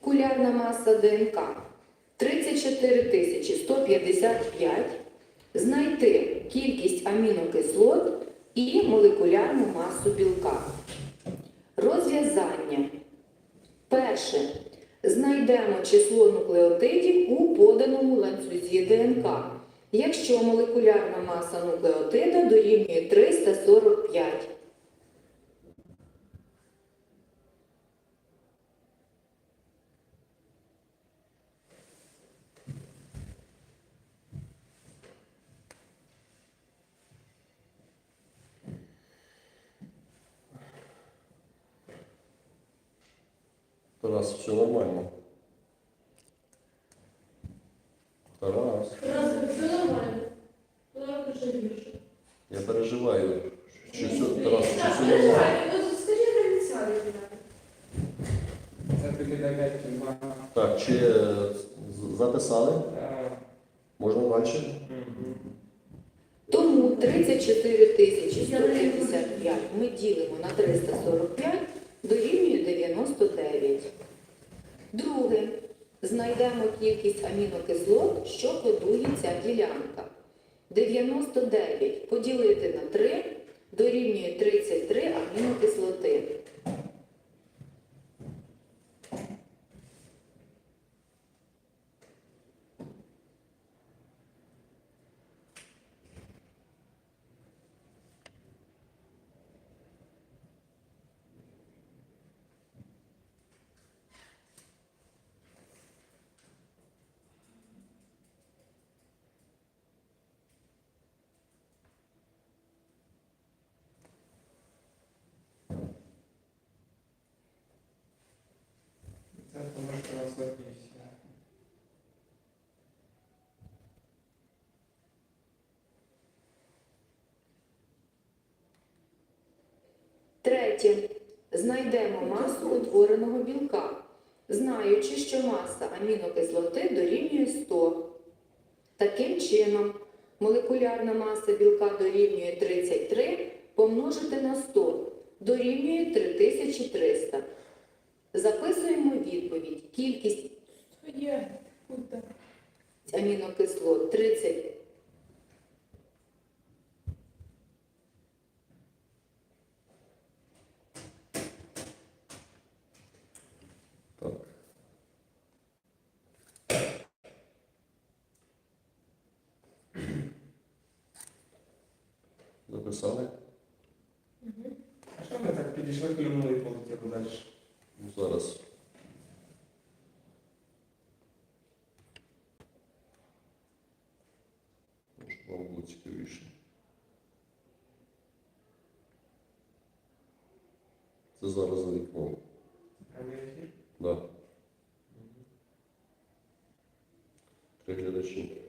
Кулярна маса ДНК 34 155. Знайти кількість амінокислот і молекулярну масу білка. Розв'язання. Перше. Знайдемо число нуклеотидів у поданому ланцюзі ДНК. Якщо молекулярна маса нуклеотида дорівнює 345. Тарас, все нормально. Тарас, Раз, все нормально. Куда лучше я переживаю. Що все, Тарас, що Так, все нормально. скажи про ініціали. Це тобі кільма. Так, чи е, записали? Можна далі? Тому 34 тисячі 155 ми ділимо на 345 дорівнює 99. Друге. Знайдемо кількість амінокислот, що кодує ця ділянка. 99 поділити на 3 дорівнює 33 амінокислоти. Третє. Знайдемо масу утвореного білка, знаючи, що маса амінокислоти дорівнює 100. Таким чином, молекулярна маса білка дорівнює 33 помножити на 100 дорівнює 3300. Записуємо відповідь. Кількість амінокислот 30. Так. Записали? А що ми так підійшли, клюнули і полетіли далі? Ну, зараз. Може, вам було цікавіше. Це зараз за вікном. Ефір? Да. Три глядачі.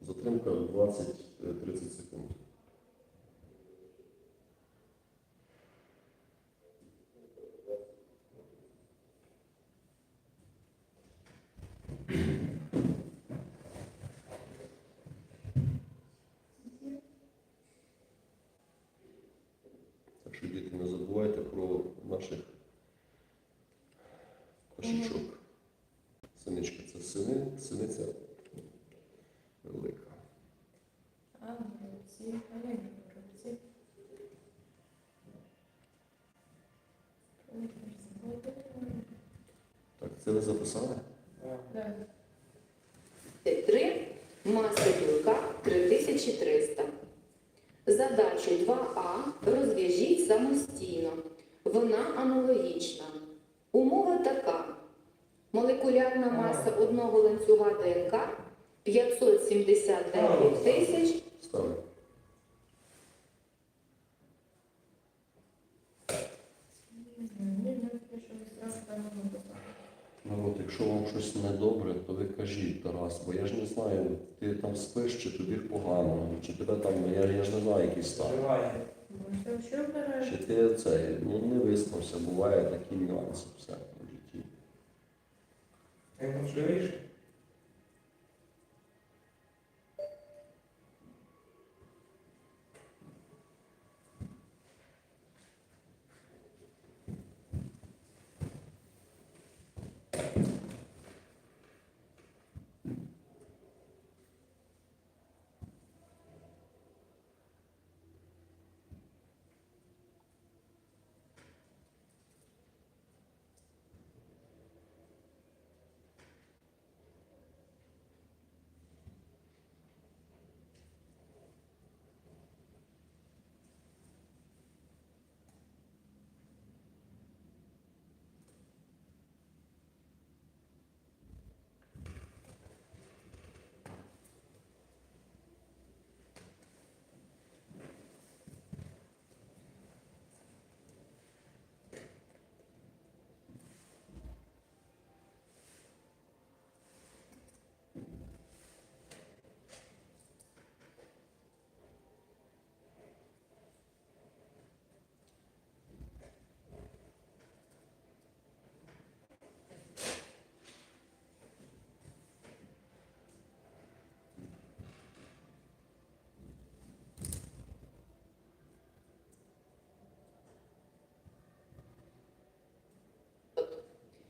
Затримка 20-30 секунд. Так що, діти, не забувайте про наших кошечок. Синичка це сини, синиця велика. А, молодці. А я не молодці. Так, це ви записали? Так. Так. 3, маса білка 3300. Задачу 2А розв'яжіть самостійно. Вона аналогічна. Умова така. Молекулярна маса одного ланцюга ДНК 579 тисяч якщо вам щось недобре, то ви кажіть, Тарас, бо я ж не знаю, ти там спиш, чи тобі погано, чи тебе там, я, я ж не знаю, який стан. Чи ти це, ну, не виспався, буває такі нюанси все в житті.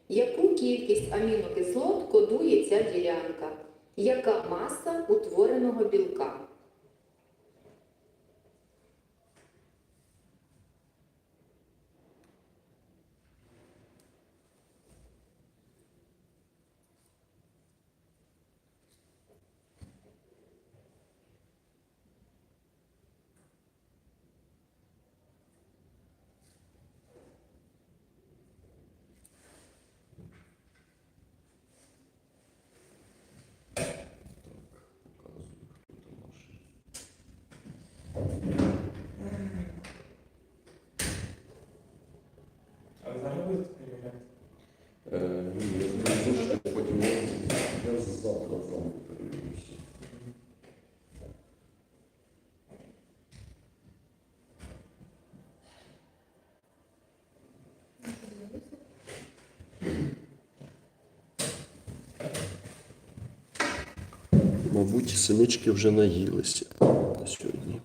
Яку кількість амінокислот кодує ця ділянка? Яка маса утвореного білка? Е, Ні, я зрозумів, що потім я, завтра перевірюся. Мабуть, синички вже наїлися на сьогодні.